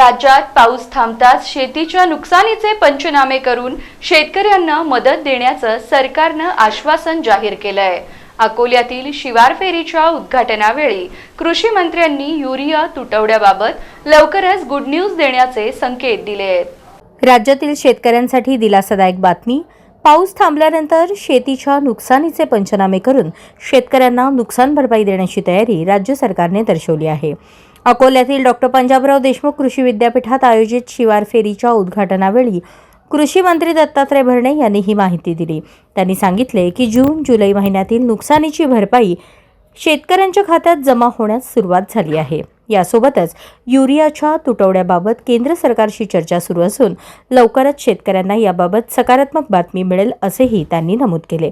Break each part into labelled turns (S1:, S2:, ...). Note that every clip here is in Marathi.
S1: राज्यात पाऊस थांबताच शेतीच्या नुकसानीचे पंचनामे करून शेतकऱ्यांना मदत देण्याचं सरकारनं आश्वासन जाहीर केलंय. अकोल्यातील शिवार फेरीच्या उद्घाटनावेळी कृषी मंत्र्यांनी युरिया तुटवड्याबाबत लवकरच गुड न्यूज देण्याचे संकेत दिले. आहेत
S2: राज्यातील शेतकऱ्यांसाठी दिलासादायक बातमी पाऊस थांबल्यानंतर शेतीच्या नुकसानीचे पंचनामे करून शेतकऱ्यांना नुकसान भरपाई देण्याची तयारी राज्य सरकारने दर्शवली आहे. अकोल्यातील डॉक्टर पंजाबराव देशमुख कृषी विद्यापीठात आयोजित शिवार फेरीच्या उद्घाटनावेळी कृषी मंत्री दत्तात्रय भरणे यांनी ही माहिती दिली. त्यांनी सांगितले की जून जुलै महिन्यातील नुकसानीची भरपाई शेतकऱ्यांच्या खात्यात जमा होण्यास सुरुवात झाली आहे. यासोबतच युरियाच्या तुटवड्याबाबत केंद्र सरकारशी चर्चा सुरू असून लवकरच शेतकऱ्यांना याबाबत सकारात्मक बातमी मिळेल असेही त्यांनी नमूद केले.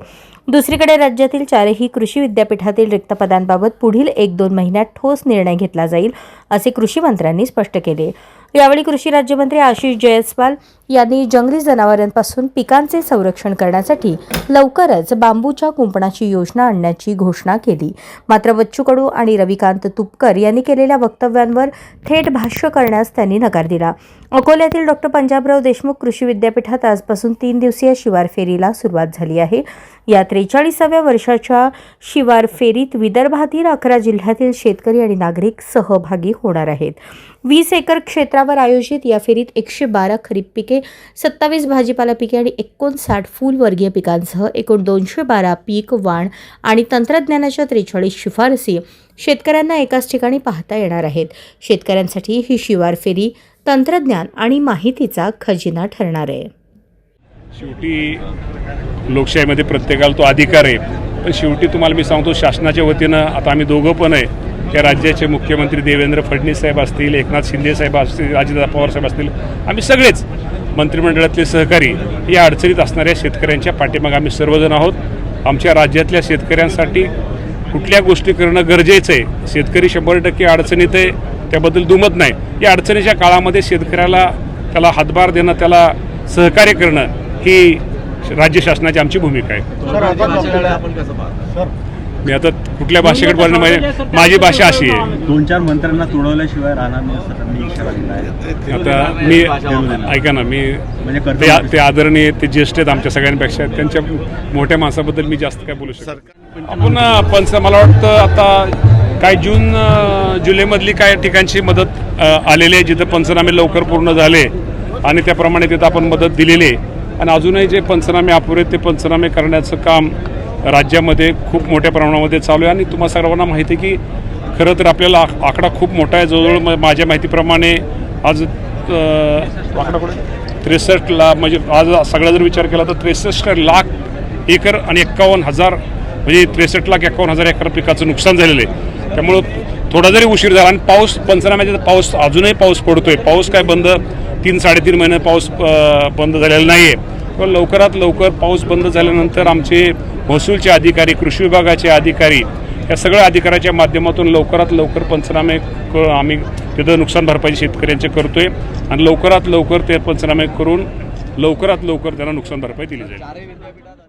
S2: दुसरीकडे राज्यातील चारही कृषी विद्यापीठातील रिक्त पदांबाबत पुढील एक दोन महिन्यात ठोस निर्णय घेतला जाईल असे कृषी मंत्र्यांनी स्पष्ट केले. यावेळी कृषी राज्यमंत्री आशिष जयस्वाल यांनी जंगली जनावरांपासून पिकांचे संरक्षण करण्यासाठी लवकरच बांबूच्या कुंपणाची योजना आणण्याची घोषणा केली. मात्र बच्चू कडू आणि रविकांत तुपकर यांनी केलेल्या वक्तव्यांवर थेट भाष्य करण्यास त्यांनी नकार दिला. अकोल्यातील डॉक्टर पंजाबराव देशमुख कृषी विद्यापीठात आजपासून तीन दिवसीय शिवार फेरीला सुरुवात झाली आहे. या त्रेचाळीसाव्या वर्षाच्या शिवार फेरीत विदर्भातील अकरा जिल्ह्यातील शेतकरी आणि नागरिक सहभागी होणार आहेत. वीस एकर क्षेत्रावर आयोजित या फेरीत एकशे बारा खरीप पिके सत्तावीस भाजीपाला पिके आणि एकोणसाठ फुलवर्गीय पिकांसह एकूण दोनशे बारा पीक वाण आणि तंत्रज्ञानाच्या त्रेचाळीस शिफारसी शेतकऱ्यांना एकाच ठिकाणी पाहता येणार आहेत. शेतकऱ्यांसाठी ही शिवार फेरी तंत्रज्ञान आणि माहितीचा खजिना ठरणार आहे.
S3: शेवटी लोकशाहीमध्ये प्रत्येकाला तो अधिकार आहे. पण शेवटी तुम्हाला मी सांगतो शासनाच्या वतीनं आता आम्ही दोघं पण आहे. त्या राज्याचे मुख्यमंत्री देवेंद्र फडणवीस साहेब असतील एकनाथ शिंदे साहेब असतील अजितदादा पवार साहेब असतील आम्ही सगळेच मंत्रिमंडळातले सहकारी या अडचणीत असणाऱ्या शेतकऱ्यांच्या पाठीमागे आम्ही सर्वजण आहोत. आमच्या राज्यातल्या शेतकऱ्यांसाठी कुठल्या गोष्टी करणं गरजेचं आहे? शेतकरी शंभर टक्के अडचणीत आहे त्याबद्दल दुमत नाही. या अडचणीच्या काळामध्ये शेतकऱ्याला त्याला हातभार देणं त्याला सहकार्य करणं ही राज्य शासनाची आमची भूमिका आहे.
S4: सर आपण आपण कसं पाहतो?
S3: मी आता कुठल्या भाषेकडे बोलणं माझी माझी भाषा अशी आहे.
S5: दोन चार मंत्र्यांना तुडवल्याशिवाय राहणार नाही
S3: आता मी ऐका ना मी
S5: म्हणजे
S3: ते आदरणीय ते ज्येष्ठ आहेत आमच्या सगळ्यांपेक्षा त्यांच्या मोठ्या माणसाबद्दल मी जास्त काय बोलू शकतो आपण पंच मला वाटतं आता काय जून जुलैमधली काय ठिकाणची मदत आलेली आहे जिथं पंचनामे लवकर पूर्ण झाले आणि त्याप्रमाणे तिथं आपण मदत दिलेली आहे. आणि अजूनही जे पंचनामे अपुरे ते पंचनामे करण्याचं काम राज्यामध्ये खूप मोठ्या प्रमाणामध्ये चालू आहे. आणि तुम्हा सर्वांना माहिती आहे की खरं तर आपल्याला आक- आकडा खूप मोठा आहे. जवळजवळ माझ्या माहितीप्रमाणे आज आकडा त्रेसष्ट लाख म्हणजे आज सगळा जर विचार केला तर त्रेसष्ट लाख एकर आणि एक्कावन्न हजार म्हणजे त्रेसष्ट लाख एक्कावन्न हजार एकर पिकाचं नुकसान झालेलं आहे. त्यामुळं थोडा जरी उशीर झाला आणि पाऊस पंचनाम्याचा पाऊस अजूनही पाऊस पडतोय. पाऊस काय बंद तीन साडेतीन महिने पाऊस बंद झालेला नाही आहे पण लवकरात लवकर पाऊस बंद झाल्यानंतर आमचे महसूलचे अधिकारी कृषी विभागाचे अधिकारी या सगळ्या अधिकाऱ्याच्या माध्यमातून लवकरात लवकर पंचनामे क आम्ही तिथं नुकसान भरपाई शेतकऱ्यांचे करतोय आणि लवकरात लवकर ते पंचनामे करून लवकरात लवकर त्यांना नुकसान भरपाई दिली जाईल.